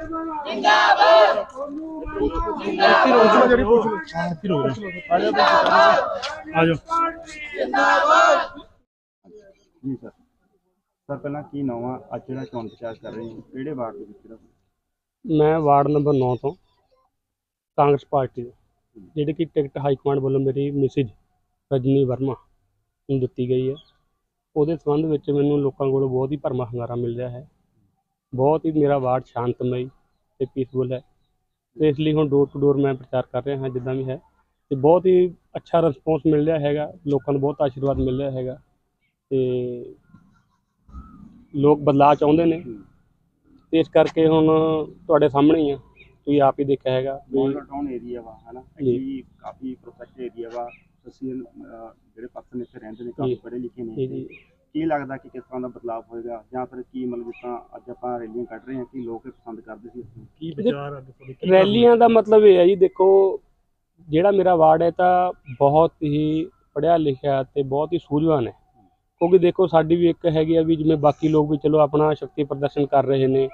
ਆ ਜਾਓ। ਜੀ ਸਰ। ਸਰ ਪਹਿਲਾਂ ਕੀ ਨਾਮ ਆ? ਅੱਜ ਜਿਹੜਾ ਚੋਣ ਪ੍ਰਚਾਰ ਕਰ ਰਹੇ ਹੋ ਕਿਹੜੇ ਵਾਰਡ ਦੇ ਵਿੱਚ ਜਿਹੜਾ ਮੈਂ ਵਾਰਡ ਨੰਬਰ 9 ਤੋਂ ਕਾਂਗਰਸ ਪਾਰਟੀ ਤੋਂ, ਜਿਹੜੀ ਕਿ ਟਿਕਟ ਹਾਈ ਕਮਾਂਡ ਵੱਲੋਂ ਮੇਰੀ ਮਿਸਿਜ ਰਜਨੀ ਵਰਮਾ ਨੂੰ ਦਿੱਤੀ ਗਈ ਹੈ। ਉਹਦੇ ਸੰਬੰਧ ਵਿੱਚ ਮੈਨੂੰ ਲੋਕਾਂ ਕੋਲੋਂ ਬਹੁਤ ਹੀ ਭਰਮਾ ਹੰਗਾਰਾ ਮਿਲ ਰਿਹਾ ਹੈ। ਬਹੁਤ ਹੀ ਮੇਰਾ ਵਾਰਡ ਸ਼ਾਂਤਮਈ ਤੇ ਪੀਸਫੁਲ ਹੈ। ਤੇ ਇਸ ਲਈ ਹੁਣ ਡੋਰ ਟੂ ਡੋਰ ਮੈਂ ਪ੍ਰਚਾਰ ਕਰ ਰਿਹਾ ਹਾਂ ਜਿੱਦਾਂ ਵੀ ਹੈ। ਤੇ ਬਹੁਤ ਹੀ ਅੱਛਾ ਰਿਸਪੌਂਸ ਮਿਲ ਰਿਹਾ ਹੈਗਾ। ਲੋਕਾਂ ਨੂੰ ਬਹੁਤ ਆਸ਼ੀਰਵਾਦ ਮਿਲ ਰਿਹਾ ਹੈਗਾ। ਤੇ ਲੋਕ ਬਦਲਾਅ ਚਾਹੁੰਦੇ ਨੇ। ਤੇ ਇਸ ਕਰਕੇ ਹੁਣ ਤੁਹਾਡੇ ਸਾਹਮਣੇ ਹੀ ਆ। ਤੁਸੀਂ ਆਪ ਹੀ ਦੇਖਿਆ ਹੈਗਾ ਮੋਡਲ ਟਾਊਨ ਏਰੀਆ ਵਾ ਹਨਾ? ਜੀ। ਕਾਫੀ ਪ੍ਰੋਟੈਕਟ ਏਰੀਆ ਵਾ। ਤੁਸੀਂ ਜਿਹੜੇ ਪਰਸਨ ਇੱਥੇ ਰਹਿੰਦੇ ਨੇ ਕਾਫੀ। ਪੜ੍ਹੇ ਲਿਖੇ ਨੇ ਜੀ ਜੀ। ਕੀ ਲੱਗਦਾ ਕਿ ਕਿਸ ਤਰ੍ਹਾਂ ਦਾ ਬਦਲਾਅ ਹੋਏਗਾ ਜਾਂ ਫਿਰ ਕੀ ਮਤਲਬ ਜਿਸ ਤਰ੍ਹਾਂ ਅੱਜ ਆਪਾਂ ਰੈਲੀਆਂ ਕੱਢ ਰਹੇ ਹਾਂ ਕਿ ਲੋਕ ਇਹ ਪਸੰਦ ਕਰਦੇ ਸੀ ਇਸ ਨੂੰ? ਕੀ ਵਿਚਾਰ ਅੱਜ ਤੁਹਾਡੇ? ਕੀ ਰੈਲੀਆਂ ਦਾ ਮਤਲਬ ਇਹ ਹੈ ਜੀ ਦੇਖੋ ਜਿਹੜਾ ਮੇਰਾ ਵਾਰਡ ਹੈ ਤਾਂ ਬਹੁਤ ਹੀ ਪੜ੍ਹਿਆ ਲਿਖਿਆ ਤੇ ਬਹੁਤ ਹੀ ਸੂਝਵਾਨ ਹੈ। ਕਿਉਂਕਿ ਦੇਖੋ ਸਾਡੀ ਵੀ ਇੱਕ ਹੈਗੀ ਆ ਵੀ ਜਿਵੇਂ ਬਾਕੀ ਲੋਕ ਵੀ ਚਲੋ ਆਪਣਾ ਸ਼ਕਤੀ ਪ੍ਰਦਰਸ਼ਨ ਕਰ ਰਹੇ ਨੇ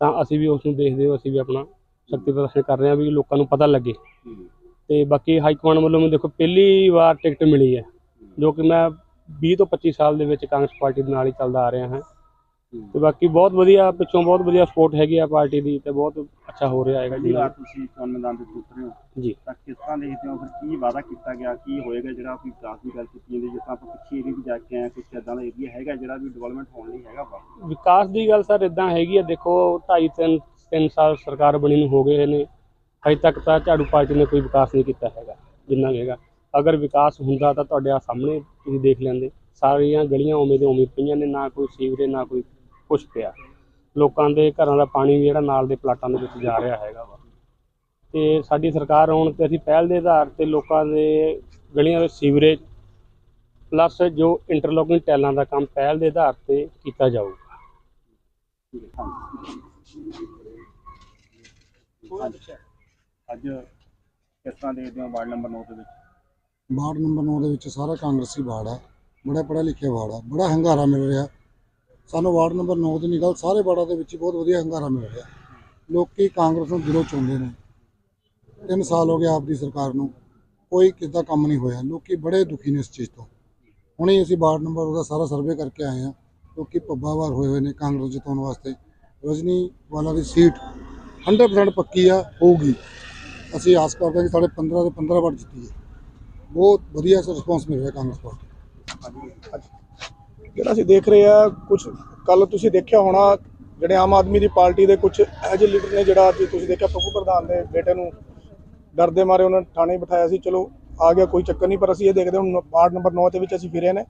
ਤਾਂ ਅਸੀਂ ਵੀ ਉਸ ਨੂੰ ਦੇਖਦੇ ਹੋ ਅਸੀਂ ਵੀ ਆਪਣਾ ਸ਼ਕਤੀ ਪ੍ਰਦਰਸ਼ਨ ਕਰ ਰਹੇ ਹਾਂ ਵੀ ਲੋਕਾਂ ਨੂੰ ਪਤਾ ਲੱਗੇ। ਤੇ ਬਾਕੀ ਹਾਈ ਕਮਾਂਡ ਵੱਲੋਂ ਮੈਨੂੰ ਦੇਖੋ ਪਹਿਲੀ ਵਾਰ ਟਿਕਟ ਮਿਲੀ ਹੈ ਜੋ ਕਿ ਮੈਂ 20 ਤੋਂ 25 ਸਾਲ ਦੇ ਵਿੱਚ ਕਾਂਗਰਸ ਪਾਰਟੀ ਦੇ ਨਾਲ ਹੀ ਚੱਲਦਾ ਆ ਰਿਹਾ ਹਾਂ। ਤੇ ਬਾਕੀ ਬਹੁਤ ਵਧੀਆ ਪਿੱਛੋਂ ਬਹੁਤ ਵਧੀਆ ਸਪੋਰਟ ਹੈਗੀ ਆ ਪਾਰਟੀ ਦੀ ਤੇ ਬਹੁਤ ਅੱਛਾ ਹੋ ਰਿਹਾ ਹੈਗਾ ਜੀ। ਵਾਰ ਤੁਸੀਂ ਚੋਣ ਮੈਦਾਨ ਦੇ ਵਿੱਚ ਉਤਰੇ ਹੋ। ਜੀ। ਤਾਂ ਕਿਸ ਤਰ੍ਹਾਂ ਦੇਖਦੇ ਹੋ ਫਿਰ ਕੀ ਵਾਅਦਾ ਕੀਤਾ ਗਿਆ ਕੀ ਹੋਏਗਾ ਜਿਹੜਾ ਕੋਈ ਵਿਕਾਸ ਦੀ ਗੱਲ ਕੀਤੀ ਜਾਂਦੀ ਜਿਸ ਤਰ੍ਹਾਂ ਆਪਾਂ ਪਿੱਛੇ ਏਰੀਆ ਵੀ ਜਾ ਕੇ ਆਏ ਹਾਂ, ਕੁਛ ਇਦਾਂ ਦਾ ਏਰੀਆ ਹੈਗਾ ਜਿਹੜਾ ਵੀ ਡਿਵੈਲਪਮੈਂਟ ਹੋਣ ਲਈ ਹੈਗਾ ਵਾ? ਵਿਕਾਸ ਦੀ ਗੱਲ ਸਰ ਇਦਾਂ ਹੈਗੀ ਆ ਦੇਖੋ 2.5 3 3 ਸਾਲ ਸਰਕਾਰ ਬਣੀ ਨੂੰ ਹੋ ਗਏ ਨੇ ਅਜੇ ਤੱਕ ਤਾਂ ਝਾੜੂ ਪਾਰਟੀ ਨੇ ਕੋਈ ਵਿਕਾਸ ਨਹੀਂ ਕੀਤਾ ਹੈਗਾ ਜਿੰਨਾ ਹੈਗਾ। ਅਗਰ ਵਿਕਾਸ ਹੁੰਦਾ ਤਾਂ ਤੁਹਾਡੇ ਆ ਸਾਹਮਣੇ ਤੁਸੀਂ ਦੇਖ ਲੈਂਦੇ। ਸਾਰੀਆਂ ਗਲੀਆਂ ਉਵੇਂ ਦੇ ਉਵੇਂ ਪਈਆਂ ਨੇ, ਨਾ ਕੋਈ ਸੀਵਰੇਜ, ਨਾ ਕੋਈ ਕੁਛ ਪਿਆ। ਲੋਕਾਂ ਦੇ ਘਰਾਂ ਦਾ ਪਾਣੀ ਜਿਹੜਾ ਨਾਲ ਦੇ ਪਲਾਟਾਂ ਦੇ ਵਿੱਚ ਜਾ ਰਿਹਾ ਹੈਗਾ ਵਾ। ਤੇ ਸਾਡੀ ਸਰਕਾਰ ਆਉਣ ਤੇ ਅਸੀਂ ਪਹਿਲ ਦੇ ਆਧਾਰ ਤੇ ਲੋਕਾਂ ਦੇ ਗਲੀਆਂ ਵਿੱਚ ਸੀਵਰੇਜ ਪਲੱਸ ਜੋ ਇੰਟਰਲੋਕਿੰਗ ਟੈਲਾਂ ਦਾ ਕੰਮ ਪਹਿਲ ਦੇ ਆਧਾਰ ਤੇ ਕੀਤਾ ਜਾਊਗਾ। ਅੱਜ ਕਿਸ ਤਰ੍ਹਾਂ ਦੇਖਦੇ ਵਾਰਡ ਨੰਬਰ 9 ਦੇ ਵਿੱਚ। ਵਾਰਡ ਨੰਬਰ 9 ਦੇ ਵਿੱਚ ਸਾਰਾ ਕਾਂਗਰਸੀ ਵਾਰਡ ਹੈ। ਬੜਾ ਪੜ੍ਹਿਆ ਲਿਖਿਆ ਵਾਰਡ ਹੈ। ਬੜਾ ਹੰਗਾਰਾ ਮਿਲ ਰਿਹਾ। ਸਾਨੂੰ ਵਾਰਡ ਨੰਬਰ 9 ਦੀ ਨਹੀਂ ਗੱਲ ਸਾਰੇ ਵਾਰਡਾਂ ਦੇ ਵਿੱਚ ਬਹੁਤ ਵਧੀਆ ਹੰਗਾਰਾ ਮਿਲ ਰਿਹਾ। ਲੋਕੀ ਕਾਂਗਰਸ ਨੂੰ ਦਿਲੋਂ ਚੁਣਦੇ ਨੇ। ਤਿੰਨ ਸਾਲ ਹੋ ਗਏ ਆਪ ਦੀ ਸਰਕਾਰ ਨੂੰ। ਕੋਈ ਕਿਸੇ ਦਾ ਕੰਮ ਨਹੀਂ ਹੋਇਆ। ਲੋਕੀ ਬੜੇ ਦੁਖੀ ਨੇ ਇਸ ਚੀਜ਼ ਤੋਂ। ਹੁਣੇ ਅਸੀਂ ਵਾਰਡ ਨੰਬਰ ਉਹਦਾ ਸਾਰਾ ਸਰਵੇ ਕਰਕੇ ਆਏ ਹਾਂ। ਲੋਕੀ ਪੱਬਾਵਾਰ ਹੋਏ ਹੋਏ ਨੇ ਕਾਂਗਰਸ ਜਿਤਾਉਣ ਵਾਸਤੇ। ਰਜਨੀ ਵਾਲਾ ਦੀ ਸੀਟ 100% ਪੱਕੀ ਆ, ਹੋਊਗੀ। ਅਸੀਂ ਆਸ ਕਰਦੇ ਹਾਂ ਕਿ ਸਾਡੇ 15 ਦੇ 15 ਵਾਰ ਜਿੱਤੀਏ ਬਹੁਤ ਵਧੀਆ ਰਿਸਪੌਂਸ ਮਿਲ ਰਿਹਾ ਕਾਂਗਰਸ ਪਾਰਟੀ ਜਿਹੜਾ ਅਸੀਂ ਦੇਖ ਰਹੇ ਆ ਕੁਝ ਕੱਲ ਤੁਸੀਂ ਦੇਖਿਆ ਹੋਣਾ, ਜਿਹੜੇ ਆਮ ਆਦਮੀ ਦੀ ਪਾਰਟੀ ਦੇ ਕੁਝ ਇਹੋ ਲੀਡਰ ਨੇ ਜਿਹੜਾ ਅੱਜ ਤੁਸੀਂ ਦੇਖਿਆ ਪੱਪੂ ਪ੍ਰਧਾਨ ਦੇ ਬੇਟੇ ਨੂੰ ਡਰਦੇ ਮਾਰੇ, ਉਹਨਾਂ ਨੇ ਥਾਣੇ ਬਿਠਾਇਆ ਸੀ, ਚਲੋ ਆ ਗਿਆ, ਕੋਈ ਚੱਕਰ ਨਹੀਂ, ਪਰ ਅਸੀਂ ਇਹ ਦੇਖਦੇ ਹੁਣ ਵਾਰਡ ਨੰਬਰ 9 ਦੇ ਵਿੱਚ ਅਸੀਂ ਫਿਰੇ ਨੇ।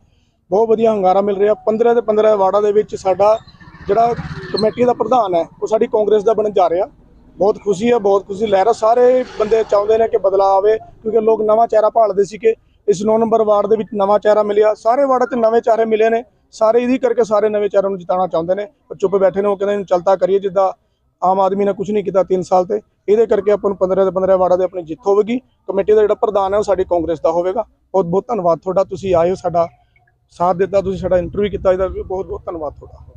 ਬਹੁਤ ਵਧੀਆ ਹੰਗਾਰਾ ਮਿਲ ਰਿਹਾ 15 ਦੇ 15 ਵਾਰਡਾਂ ਦੇ ਵਿੱਚ ਸਾਡਾ ਜਿਹੜਾ ਕਮੇਟੀ ਦਾ ਪ੍ਰਧਾਨ ਹੈ, ਉਹ ਸਾਡੀ ਕਾਂਗਰਸ ਦਾ ਬਣਨ ਜਾ ਰਿਹਾ। ਬਹੁਤ ਖੁਸ਼ੀ ਹੈ ਬਹੁਤ ਖੁਸ਼ੀ। ਲੈ ਰਿਹਾ ਸਾਰੇ ਬੰਦੇ ਚਾਹੁੰਦੇ ਨੇ ਕਿ ਬਦਲਾਅ ਆਵੇ, ਕਿਉਂਕਿ ਲੋਕ ਨਵਾਂ ਚਿਹਰਾ ਭਾਲਦੇ ਸੀ ਕਿ ਇਸ 9 ਨੰਬਰ ਵਾਰਡ ਦੇ ਵਿੱਚ ਨਵਾਂ ਚਿਹਰਾ ਮਿਲਿਆ। ਸਾਰੇ ਵਾਰਡਾਂ 'ਚ ਨਵੇਂ ਚਿਹਰੇ ਮਿਲੇ ਨੇ। ਸਾਰੇ ਇਹਦੀ ਕਰਕੇ ਸਾਰੇ ਨਵੇਂ ਚਿਹਰਿਆਂ ਨੂੰ ਜਿਤਾਉਣਾ ਚਾਹੁੰਦੇ ਨੇ। ਪਰ ਚੁੱਪ ਬੈਠੇ ਨੇ, ਉਹ ਕਹਿੰਦੇ ਚਲਤਾ ਕਰੀਏ, ਜਿੱਦਾਂ ਆਮ ਆਦਮੀ ਨੇ ਕੁਝ ਨਹੀਂ ਕੀਤਾ 3 ਸਾਲ ਤੇ। ਇਹਦੇ ਕਰਕੇ ਆਪਾਂ ਨੂੰ 15 ਦੇ 15 ਵਾਰਡਾਂ ਦੇ ਆਪਣੀ ਜਿੱਤ ਹੋਵੇਗੀ। ਕਮੇਟੀ ਦਾ ਜਿਹੜਾ ਪ੍ਰਧਾਨ ਹੈ, ਉਹ ਸਾਡੀ ਕਾਂਗਰਸ ਦਾ ਹੋਵੇਗਾ। ਬਹੁਤ ਬਹੁਤ ਧੰਨਵਾਦ ਤੁਹਾਡਾ। ਤੁਸੀਂ ਆਏ ਹੋ, ਸਾਡਾ ਸਾਥ ਦਿੱਤਾ, ਤੁਸੀਂ ਸਾਡਾ ਇੰਟਰਵਿਊ ਕੀਤਾ, ਇਹਦਾ ਵੀ ਬਹੁਤ ਬਹੁਤ ਧੰਨਵਾਦ ਤੁਹਾਡਾ।